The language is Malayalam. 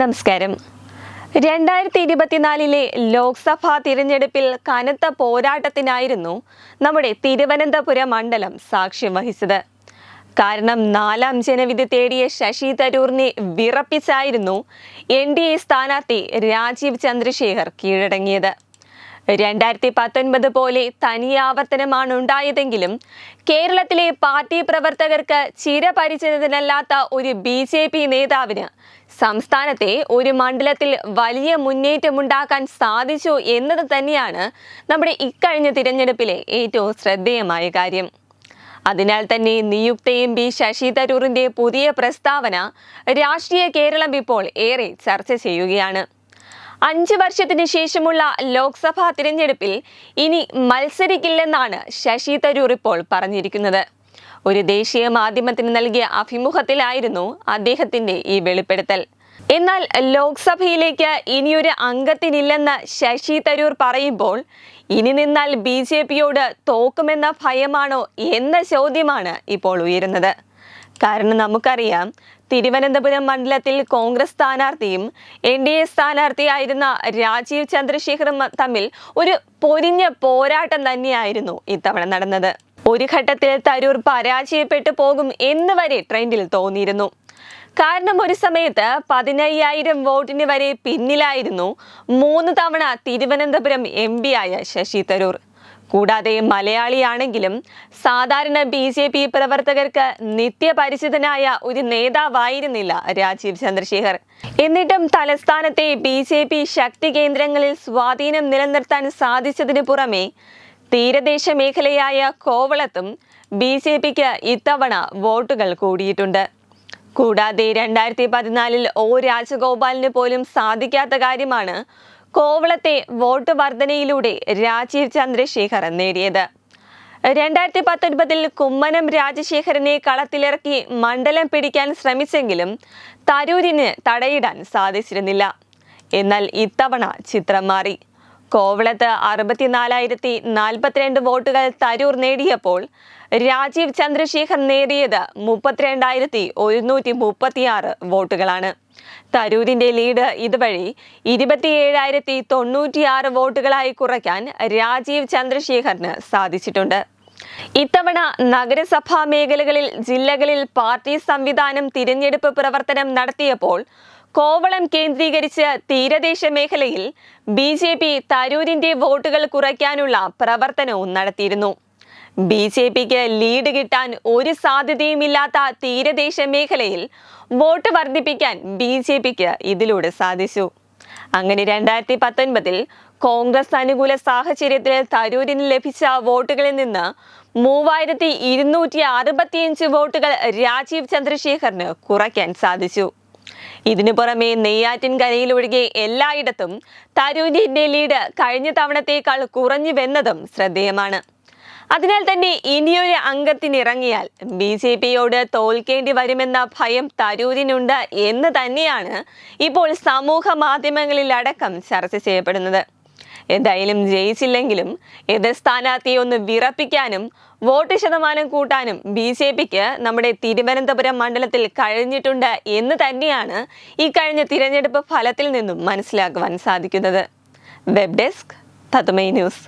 നമസ്കാരം. രണ്ടായിരത്തി ഇരുപത്തിനാലിലെ ലോക്സഭാ തിരഞ്ഞെടുപ്പിൽ കനത്ത പോരാട്ടത്തിനായിരുന്നു നമ്മുടെ തിരുവനന്തപുരം മണ്ഡലം സാക്ഷ്യം വഹിച്ചത്. കാരണം നാലാം ജനവിധി തേടിയ ശശി തരൂറിനെ വിറപ്പിച്ചായിരുന്നു എൻ ഡി എ സ്ഥാനാർത്ഥി രാജീവ് ചന്ദ്രശേഖർ കീഴടങ്ങിയത്. രണ്ടായിരത്തി പത്തൊൻപത് പോലെ തനിയാവർത്തനമാണ് ഉണ്ടായതെങ്കിലും കേരളത്തിലെ പാർട്ടി പ്രവർത്തകർക്ക് ചിരപരിചിതനല്ലാത്ത ഒരു ബി ജെ പി നേതാവിന് സംസ്ഥാനത്തെ ഒരു മണ്ഡലത്തിൽ വലിയ മുന്നേറ്റമുണ്ടാക്കാൻ സാധിച്ചു എന്നത് തന്നെയാണ് നമ്മുടെ ഇക്കഴിഞ്ഞ തിരഞ്ഞെടുപ്പിലെ ഏറ്റവും ശ്രദ്ധേയമായ കാര്യം. അതിനാൽ തന്നെ നിയുക്ത എം പി ശശി തരൂറിന്റെ പുതിയ പ്രസ്താവന രാഷ്ട്രീയ കേരളം ഇപ്പോൾ ഏറെ ചർച്ച ചെയ്യുകയാണ്. അഞ്ച് വർഷത്തിന് ശേഷമുള്ള ലോക്സഭാ തിരഞ്ഞെടുപ്പിൽ ഇനി മത്സരിക്കില്ലെന്നാണ് ശശി തരൂർ ഇപ്പോൾ പറഞ്ഞിരിക്കുന്നത്. ഒരു ദേശീയ മാധ്യമത്തിന് നൽകിയ അഭിമുഖത്തിലായിരുന്നു അദ്ദേഹത്തിന്റെ ഈ വെളിപ്പെടുത്തൽ. എന്നാൽ ലോക്സഭയിലേക്ക് ഇനിയൊരു അംഗത്തിനില്ലെന്ന് ശശി തരൂർ പറയുമ്പോൾ ഇനി നിന്നാൽ ബി ജെ പിയോട് തോക്കുമെന്ന ഭയമാണോ എന്ന ചോദ്യമാണ് ഇപ്പോൾ ഉയരുന്നത്. കാരണം നമുക്കറിയാം തിരുവനന്തപുരം മണ്ഡലത്തിൽ കോൺഗ്രസ് സ്ഥാനാർത്ഥിയും എൻ ഡി എ സ്ഥാനാർത്ഥിയായിരുന്ന രാജീവ് ചന്ദ്രശേഖറും തമ്മിൽ ഒരു പൊരിഞ്ഞ പോരാട്ടം തന്നെയായിരുന്നു ഇത്തവണ നടന്നത്. ഒരു ഘട്ടത്തിൽ തരൂർ പരാജയപ്പെട്ടു പോകും എന്ന് വരെ ട്രെൻഡിൽ തോന്നിയിരുന്നു. കാരണം ഒരു സമയത്ത് പതിനയ്യായിരം വോട്ടിന് വരെ പിന്നിലായിരുന്നു മൂന്ന് തവണ തിരുവനന്തപുരം എം ആയ ശശി തരൂർ. കൂടാതെ മലയാളിയാണെങ്കിലും സാധാരണ ബി ജെ പി പ്രവർത്തകർക്ക് നിത്യപരിചിതനായ ഒരു നേതാവായിരുന്നില്ല രാജീവ് ചന്ദ്രശേഖർ. എന്നിട്ടും തലസ്ഥാനത്തെ ബി ജെ പി ശക്തി കേന്ദ്രങ്ങളിൽ സ്വാധീനം നിലനിർത്താൻ സാധിച്ചതിന് പുറമെ തീരദേശ മേഖലയായ കോവളത്തും ബി ജെ പിക്ക് ഇത്തവണ വോട്ടുകൾ കൂടിയിട്ടുണ്ട്. കൂടാതെ രണ്ടായിരത്തി പതിനാലിൽ ഒ രാജഗോപാലിന് പോലും സാധിക്കാത്ത കാര്യമാണ് കോവളത്തെ വോട്ട് വർധനയിലൂടെ രാജീവ് ചന്ദ്രശേഖർ നേടിയത്. രണ്ടായിരത്തി പത്തൊൻപതിൽ കുമ്മനം രാജശേഖരനെ കളത്തിലിറക്കി മണ്ഡലം പിടിക്കാൻ ശ്രമിച്ചെങ്കിലും തരൂരിന് തടയിടാൻ സാധിച്ചിരുന്നില്ല. എന്നാൽ ഇത്തവണ ചിത്രം മാറി. കോവളത്ത് അറുപത്തിനാലായിരത്തി നാൽപ്പത്തിരണ്ട് വോട്ടുകൾ തരൂർ നേടിയപ്പോൾ രാജീവ് ചന്ദ്രശേഖർ നേടിയത് മുപ്പത്തിരണ്ടായിരത്തി ഒരുന്നൂറ്റി മുപ്പത്തിയാറ് വോട്ടുകളാണ്. തരൂരിന്റെ ലീഡ് ഇതുവഴി ഇരുപത്തിയേഴായിരത്തി തൊണ്ണൂറ്റിയാറ് വോട്ടുകളായി കുറയ്ക്കാൻ രാജീവ് ചന്ദ്രശേഖറിന് സാധിച്ചിട്ടുണ്ട്. ഇത്തവണ നഗരസഭാ മേഖലകളിൽ ജില്ലകളിൽ പാർട്ടി സംവിധാനം തിരഞ്ഞെടുപ്പ് പ്രവർത്തനം നടത്തിയപ്പോൾ കോവളം കേന്ദ്രീകരിച്ച് തീരദേശ മേഖലയിൽ ബി ജെ പി തരൂരിന്റെ വോട്ടുകൾ കുറയ്ക്കാനുള്ള പ്രവർത്തനവും നടത്തിയിരുന്നു. ബി ജെ പിക്ക് ലീഡ് കിട്ടാൻ ഒരു സാധ്യതയുമില്ലാത്ത തീരദേശ മേഖലയിൽ വോട്ട് വർദ്ധിപ്പിക്കാൻ ബി ജെ പിക്ക് ഇതിലൂടെ സാധിച്ചു. അങ്ങനെ രണ്ടായിരത്തി പത്തൊൻപതിൽ കോൺഗ്രസ് അനുകൂല സാഹചര്യത്തിൽ തരൂരിന് ലഭിച്ച വോട്ടുകളിൽ നിന്ന് മൂവായിരത്തി ഇരുന്നൂറ്റി അറുപത്തിയഞ്ച് വോട്ടുകൾ രാജീവ് ചന്ദ്രശേഖറിന് കുറയ്ക്കാൻ സാധിച്ചു. ഇതിനു പുറമെ നെയ്യാറ്റിൻകരയിലൊഴികെ എല്ലായിടത്തും തരൂരിന്റെ ലീഡ് കഴിഞ്ഞ തവണത്തേക്കാൾ കുറഞ്ഞുവെന്നതും ശ്രദ്ധേയമാണ്. അതിനാൽ തന്നെ ഇനിയൊരു അംഗത്തിനിറങ്ങിയാൽ ബി ജെ പിയോട് തോൽക്കേണ്ടി വരുമെന്ന ഭയം തരൂരിനുണ്ട് എന്ന് തന്നെയാണ് ഇപ്പോൾ സമൂഹ മാധ്യമങ്ങളിലടക്കം ചർച്ച ചെയ്യപ്പെടുന്നത്. എന്തായാലും ജയിച്ചില്ലെങ്കിലും എതിർ സ്ഥാനാർത്ഥിയെ ഒന്ന് വിറപ്പിക്കാനും വോട്ട് ശതമാനം കൂട്ടാനും ബി ജെ പിക്ക് നമ്മുടെ തിരുവനന്തപുരം മണ്ഡലത്തിൽ കഴിഞ്ഞിട്ടുണ്ട് എന്ന് തന്നെയാണ് ഈ കഴിഞ്ഞ തിരഞ്ഞെടുപ്പ് ഫലത്തിൽ നിന്നും മനസ്സിലാക്കുവാൻ സാധിക്കുന്നത്. വെബ് ഡെസ്ക് തത്മൈ ന്യൂസ്.